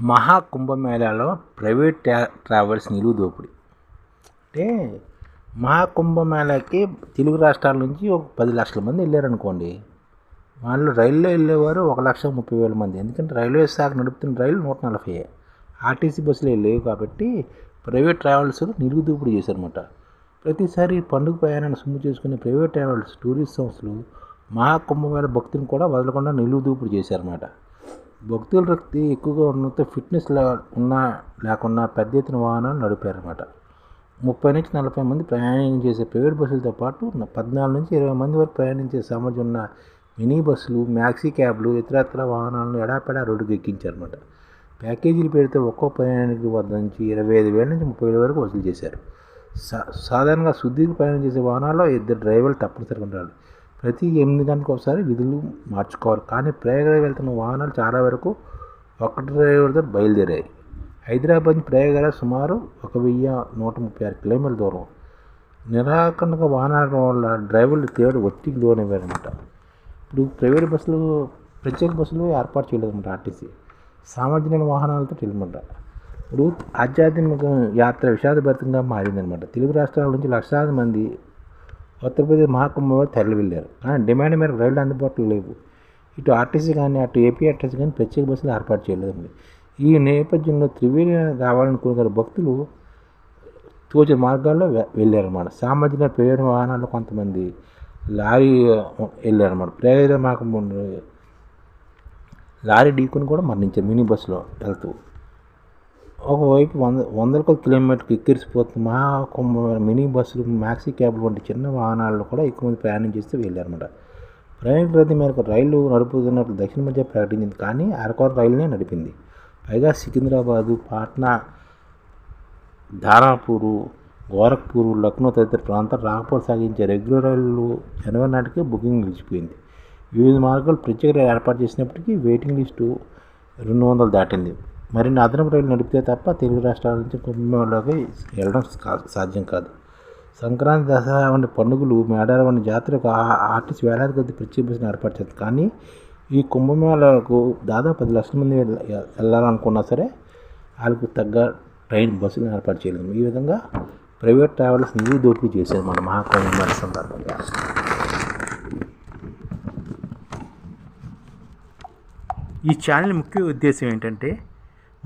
మహా కుంభమేళాలో private travels నిలువు దోపిడీ. అంటే మహాకుంభమేళాకి తెలుగు రాష్ట్రాల నుంచి ఒక పది లక్షల మంది వెళ్ళారనుకోండి వాళ్ళు రైల్లో వెళ్ళేవారు ఒక లక్ష ముప్పై వేల మంది. ఎందుకంటే రైల్వే శాఖ నడుపుతున్న రైలు నూట నలభై ఆర్టీసీ బస్సులు లేవు కాబట్టి ప్రైవేట్ ట్రావెల్స్ నిలువు దోపిడీ చేశారన్నమాట. ప్రతిసారి పండుగ ప్రయాణాన్ని సొమ్ము చేసుకునే ప్రైవేట్ ట్రావెల్స్ టూరిస్ట్ సంస్థలు మహా కుంభమేళ భక్తులను కూడా వదలకుండా నిలువు దూపుడు చేశారన్నమాట. భక్తుల రక్తి ఎక్కువగా ఉన్నంత ఫిట్నెస్ ఉన్నా లేకున్నా పెద్ద ఎత్తున వాహనాలు నడిపారన్నమాట. ముప్పై నుంచి నలభై మంది ప్రయాణం చేసే ప్రైవేట్ బస్సులతో పాటు పద్నాలుగు నుంచి ఇరవై మంది వరకు ప్రయాణించే సామర్థ్యం ఉన్న మినీ బస్సులు మ్యాక్సీ క్యాబ్లు ఇతరత్ర వాహనాలను ఎడాపెడా రోడ్డుకు ఎక్కించారన్నమాట. ప్యాకేజీలు పెడితే ఒక్కో ప్రయాణికుడి వద్ద నుంచి ఇరవై ఐదు వేల నుంచి ముప్పై వేల వరకు వసూలు చేశారు. సా సాధారణంగా సుదీర్ఘ ప్రయాణం చేసే వాహనాల్లో ఇద్దరు డ్రైవర్లు తప్పనిసరిగా ఉండాలి. ప్రతి ఎనిమిది గంటలకు ఒకసారి విధులు మార్చుకోవాలి. కానీ ప్రయాగరాజ్ వెళ్తున్న వాహనాలు చాలా వరకు ఒక డ్రైవర్తో బయలుదేరాయి. హైదరాబాద్ నుంచి ప్రయాగరాజ్ సుమారు ఒక వెయ్యి నూట ముప్పై ఆరు కిలోమీటర్ల దూరం. నిరాకరణగా వాహనాల వల్ల డ్రైవర్లు తీవ్ర ఒత్తిడికి లోనయ్యారనమాట ఇప్పుడు ప్రైవేట్ బస్సులు ప్రత్యేక బస్సులు ఏర్పాటు చేయలేదన్నమాట ఆర్టీసీ. సామర్థ్యమైన వాహనాలతో వెళ్ళమంట ఇప్పుడు ఆధ్యాత్మిక యాత్ర విషాదభరితంగా మారిందనమాట తెలుగు రాష్ట్రాల నుంచి లక్షలాది మంది ఉత్తరప్రదేశ్ మహాకుంభంలో తరలి వెళ్ళారు. కానీ డిమాండ్ మేరకు రైళ్ళు అందుబాటులో లేవు. ఇటు ఆర్టీసీ కానీ అటు ఏపీ ఆర్టీసీ కానీ ప్రత్యేక బస్సులు ఏర్పాటు చేయలేదండి. ఈ నేపథ్యంలో త్రివేణి రావాలనుకున్న భక్తులు తోచిన మార్గాల్లో వెళ్ళారన్నమాట. సామాజిక ప్రయోజన వాహనాల్లో కొంతమంది లారీ వెళ్ళారన్నమాట. ప్రయోజన మాకు లారీ ఢీకొని కూడా మరణించారు. మినీ బస్సులో వెళ్తూ. ఒకవైపు వంద వందల కొద్ది కిలోమీటర్కి ఎక్కిరిసిపోతున్న మహాకుంభ మినీ బస్సులు మ్యాక్సీ క్యాబ్లు వంటి చిన్న వాహనాల్లో కూడా ఎక్కువ మంది ప్రయాణం చేస్తూ వెళ్ళారన్నమాట. ప్రయాణికుల రద్దీ మేరకు రైలు నడుపుతున్నట్లు దక్షిణ మధ్య ప్రకటించింది కానీ అరకొర రైలునే నడిపింది. పైగా సికింద్రాబాదు పాట్నా ధారాపూరు గోరఖ్పూర్ లక్నో తదితర ప్రాంతాలు రాకపోవడం సాగించే రెగ్యులర్ రైళ్ళు జనవరి నాటికే బుకింగ్ నిలిచిపోయింది. వివిధ మార్గాలు ప్రత్యేక ఏర్పాటు చేసినప్పటికీ వెయిటింగ్ లిస్టు రెండు వందలు దాటింది. మరిన్ని అదనపు రైలు నడిపితే తప్ప తెలుగు రాష్ట్రాల నుంచి కుంభమేళలోకి వెళ్ళడం సాధ్యం కాదు. సంక్రాంతి దసరా వంటి పండుగలు మేడారం వంటి జాతరకు ఆర్టీసీ వేలాది కొద్ది ప్రత్యేక బస్సులు ఏర్పాటు చేస్తుంది. కానీ ఈ కుంభమేళకు దాదాపు పది లక్షల మంది వెళ్ళాలనుకున్నా సరే వాళ్ళకు తగ్గ ట్రైన్ బస్సులు ఏర్పాటు చేయలేదు. ఈ విధంగా ప్రైవేట్ ట్రావెల్స్ నిధులు దోపిడీ చేశారు మన మహాకుంభమేళ సందర్భంగా. ఈ ఛానల్ ముఖ్య ఉద్దేశం ఏంటంటే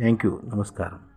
Thank you. నమస్కారం.